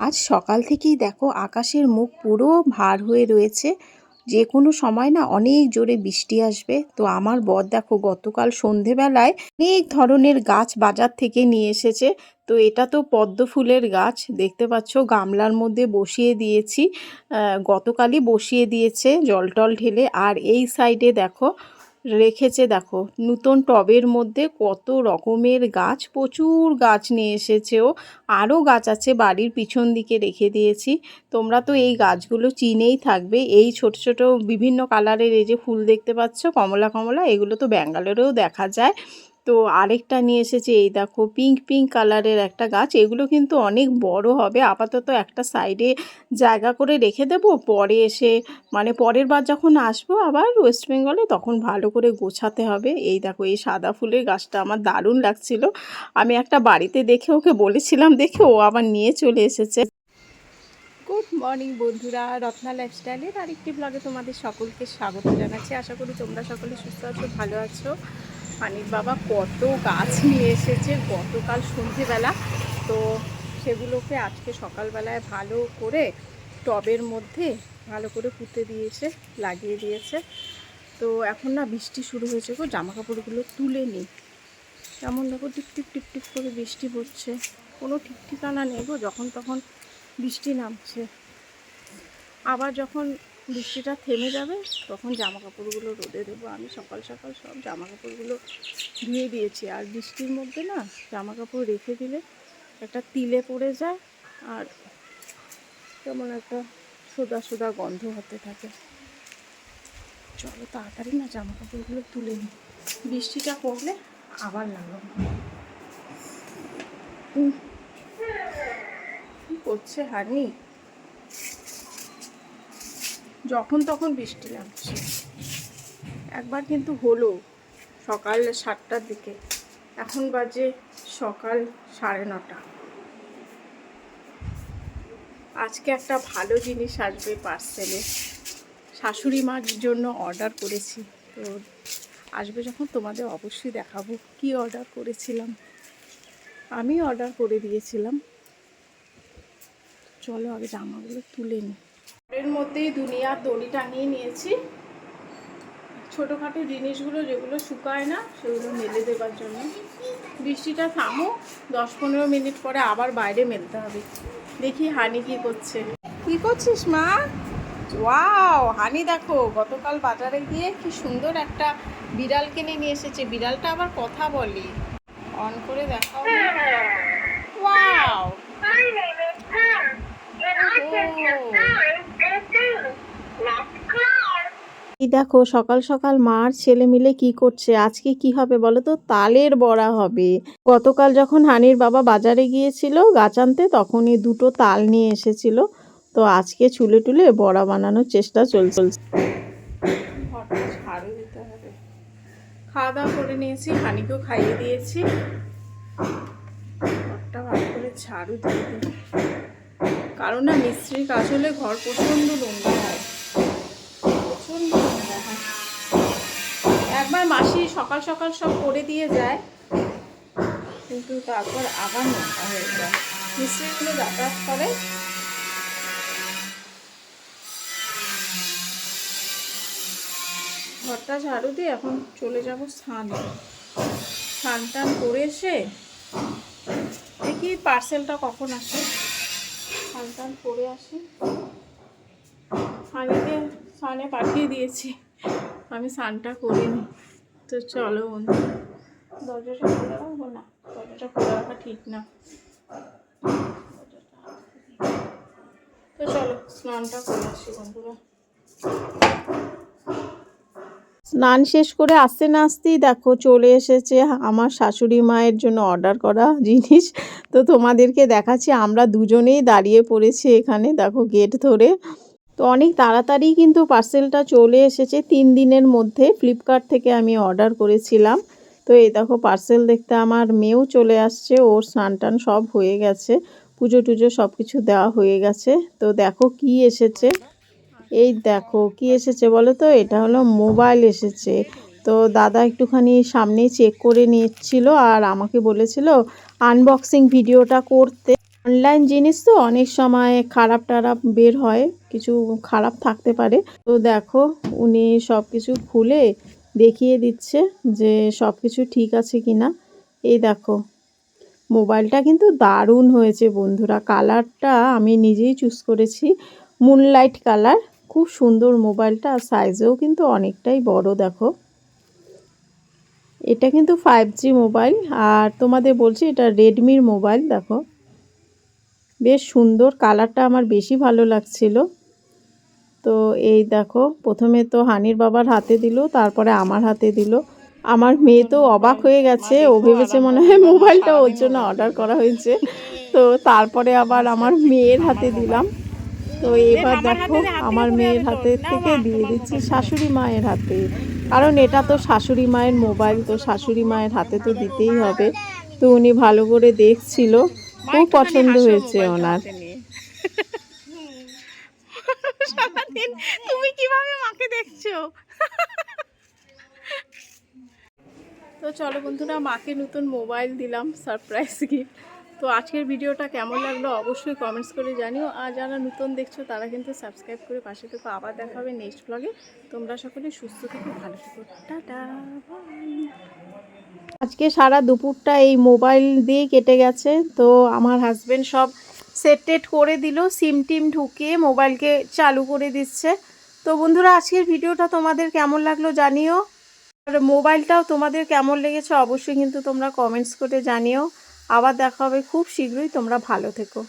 আজ সকাল থেকেই দেখো আকাশের মুখ পুরো ভার হয়ে রয়েছে। যে কোনো সময় না অনেক জোরে বৃষ্টি আসবে। তো আমার বর দেখো গতকাল সন্ধেবেলায় অনেক ধরনের গাছ বাজার থেকে নিয়ে এসেছে। তো এটা তো পদ্ম ফুলের গাছ। দেখতে পাচ্ছ গামলার মধ্যে বসিয়ে দিয়েছি। গতকালই বসিয়ে দিয়েছে জল টল ঢেলে। আর এই সাইডে দেখো রেখেছে, দেখো। নূতন টবের মধ্যে কত রকমের গাছ, প্রচুর গাছ নিয়ে এসেছে ও। আরও গাছ আছে বাড়ির পিছন দিকে রেখে দিয়েছি। তোমরা তো এই গাছগুলো চিনেই থাকবে। এই ছোট ছোট বিভিন্ন কালারের এই যে ফুল দেখতে পাচ্ছ, কমলা কমলা, এগুলো তো ব্যাঙ্গালোরেও দেখা যায়। তো আরেকটা নিয়ে এসেছে, এই দেখো পিঙ্ক পিঙ্ক কালারের একটা গাছ। এগুলো কিন্তু অনেক বড় হবে। আপাতত একটা সাইডে জায়গা করে রেখে দেব। পরে এসে মানে পরের বার যখন আসব আবার ওয়েস্ট বেঙ্গলে তখন ভালো করে গোছাতে হবে। এই দেখো, এই সাদা ফুলের গাছটা আমার দারুণ লাগছিল। আমি একটা বাড়িতে দেখে ওকে বলেছিলাম, দেখে ও আবার নিয়ে চলে এসেছে। গুড মর্নিং বন্ধুরা, রত্না লাইফস্টাইলের আরেকটি ব্লগে তোমাদের সকলকে স্বাগত জানাচ্ছি। আশা করি তোমরা সকলে সুস্থ আছো, ভালো আছো। পানির বাবা কত গাছ নিয়ে এসেছে, গতকাল সন্ধেবেলা। তো সেগুলোকে আজকে সকালবেলায় ভালো করে টবের মধ্যে ভালো করে পুঁতে দিয়েছে, লাগিয়ে দিয়েছে। তো এখন না বৃষ্টি শুরু হয়েছে গো জামা কাপড়গুলো তুলে নিই। কেমন দেখো টিপ টিপ টিপ টিপ করে বৃষ্টি পড়ছে। কোনো ঠিক ঠিকানা নেই গো, যখন তখন বৃষ্টি নামছে। আবার যখন বৃষ্টিটা থেমে যাবে, তখন জামা কাপড়গুলো রোদে দেবো। আমি সকাল সকাল সব জামা কাপড়গুলো ধুয়ে দিয়েছি। আর বৃষ্টির মধ্যে না জামা কাপড় রেখে দিলে একটা তিলে পড়ে যায় আর কেমন একটা সোদা সোদা গন্ধ হতে থাকে। চলো তাড়াতাড়ি না জামা কাপড়গুলো তুলে নিই। বৃষ্টিটা পড়লে আবার উম। কি করছে হানি? যখন তখন বৃষ্টি লাগছে একবার কিন্তু হলো সকাল সাতটার দিকে। এখন বাজে সকাল সাড়ে নটা। আজকে একটা ভালো জিনিস আসবে পার্সেলে শাশুড়ি মার জন্য অর্ডার করেছি। তো আসবে যখন, তোমাদের অবশ্যই দেখাবো কি অর্ডার করেছিলাম। আমি অর্ডার করে দিয়েছিলাম। চলো আগে জামাগুলো তুলে নিই এর মধ্যেই দুনিয়ার দড়ি টাঙিয়ে নিয়েছি। ছোটোখাটো জিনিসগুলো যেগুলো শুকায় না, সেগুলো মেলে দেবার জন্য। বৃষ্টিটা থামো দশ পনেরো মিনিট পরে আবার বাইরে মেলতে হবে। দেখি হানি কি করছে। কি করছিস মা? ওয়াও, হানি দেখো, গতকাল বাজারে গিয়ে কি সুন্দর একটা বিড়াল কিনে নিয়ে এসেছে। বিড়ালটা আবার কথা বলে। অন করে দেখাও এই দেখো, সকাল সকাল মার ছেলে মিলে কি করছে? আজকে কি হবে বলো তো? তালের বড়া হবে। গতকাল যখন হানির বাবা বাজারে গিয়েছিল গাছ আনতে, তখনই দুটো তাল নিয়ে এসেছিল। তো আজকে চুলে টুলে বড়া বানানোর চেষ্টা চল চলছে। খাওয়া দাওয়া করে নিয়েছি, হানিকেও খাইয়ে দিয়েছি। ঝাড়ু কারণ না মিস্ত্রির কাজ হলে ঘর প্রচণ্ড নোংরা হয়। প্রচণ্ড একবার মাসি সকাল সকাল সব করে দিয়ে যায়, কিন্তু তারপর আবার হয়ে যায়। মিস্ত্রিগুলো যাতায়াত করে? ঘরটা ঝাড়ু দিয়ে এখন চলে যাব স্নানে। স্নান টান করে এসে দেখি পার্সেলটা কখন আসে। স্নান টান করে আসি। হানিকে স্নানে পাঠিয়ে দিয়েছি। আমি স্নানটা করিনি। তো চলো বন্ধু। দরজাটা খুলে রাখব না? দরজাটা খুলে রাখা ঠিক না। তো চলো স্নানটা করে আসি বন্ধুরা। স্নান শেষ করে আসতে না আসতেই দেখো চলে এসেছে আমার শাশুড়ি মায়ের জন্য অর্ডার করা জিনিস। তো তোমাদেরকে দেখাচ্ছি আমরা দুজনেই দাঁড়িয়ে পড়েছি এখানে। দেখো গেট ধরে তো অনেক তাড়াতাড়ি কিন্তু পার্সেলটা চলে এসেছে। তিন দিনের মধ্যে ফ্লিপকার্ট থেকে আমি অর্ডার করেছিলাম। তো এই দেখো পার্সেল দেখতে আমার মেয়েও চলে আসছে, ওর স্নান টান সব হয়ে গেছে, পুজো টুজো সব কিছু দেওয়া হয়ে গেছে। তো দেখো কি এসেছে। এই দেখো কি এসেছে বলো তো? এটা হলো মোবাইল এসেছে। তো দাদা একটুখানি সামনেই চেক করে নিচ্ছিল আর আমাকে বলেছিল আনবক্সিং ভিডিওটা করতে। অনলাইন জিনিস তো অনেক সময় খারাপ টারাপ বের হয়, কিছু খারাপ থাকতে পারে। তো দেখো, উনি সব কিছু খুলে দেখিয়ে দিচ্ছে যে সব কিছু ঠিক আছে কি না এই দেখো, মোবাইলটা কিন্তু দারুণ হয়েছে বন্ধুরা। কালারটা আমি নিজেই চুজ করেছি মুনলাইট কালার খুব সুন্দর মোবাইলটা আর সাইজেও কিন্তু অনেকটাই বড়, দেখো। এটা কিন্তু ফাইভ জি মোবাইল, আর তোমাদের বলছি এটা রেডমির মোবাইল, দেখো। বেশ সুন্দর কালারটা আমার বেশি ভালো লাগছিল। তো এই দেখো, প্রথমে তো হানির বাবার হাতে দিল, তারপরে আমার হাতে দিল। আমার মেয়ে তো অবাক হয়ে গেছে, ও ভেবেছে মনে হয় মোবাইলটা ওর জন্য অর্ডার করা হয়েছে। তো তারপরে আবার আমার মেয়ের হাতে দিলাম। তো এবার দেখো, আমার মেয়ের হাতে থেকে দিয়ে দিচ্ছি শাশুড়ি মায়ের হাতে। কারণ এটা তো শাশুড়ি মায়ের মোবাইল, তো শাশুড়ি মায়ের হাতে তো দিতেই হবে। তো উনি ভালো করে দেখছিল। খুব পছন্দ হয়েছে ওনার। সারাদিন তুমি কীভাবে মাকে দেখছ? তো চলো বন্ধুরা মাকে নতুন মোবাইল দিলাম সারপ্রাইজ গিফট তো আজকের ভিডিওটা কেমন লাগল অবশ্যই কমেন্টস করে জানিও। আর যারা নতুন দেখছ, তারা কিন্তু সাবস্ক্রাইব করে পাশে থেকে। আবার দেখা হবে নেক্সট ব্লগে তোমরা সকলে সুস্থ থেকো, ভালো থেকো। টাটা আজকে সারা দুপুরটা এই মোবাইল দিয়ে কেটে গেছে। তো আমার হাজব্যান্ড সব সেট টেট করে দিল সিম টিম ঢুকিয়ে মোবাইলকে চালু করে দিচ্ছে। তো বন্ধুরা, আজকের ভিডিওটা তোমাদের কেমন লাগল জানিও। আর মোবাইলটাও তোমাদের কেমন লেগেছে অবশ্যই কিন্তু তোমরা কমেন্টস করে জানিও। আবার দেখা হবে খুব শীঘ্রই তোমরা ভালো থেকো।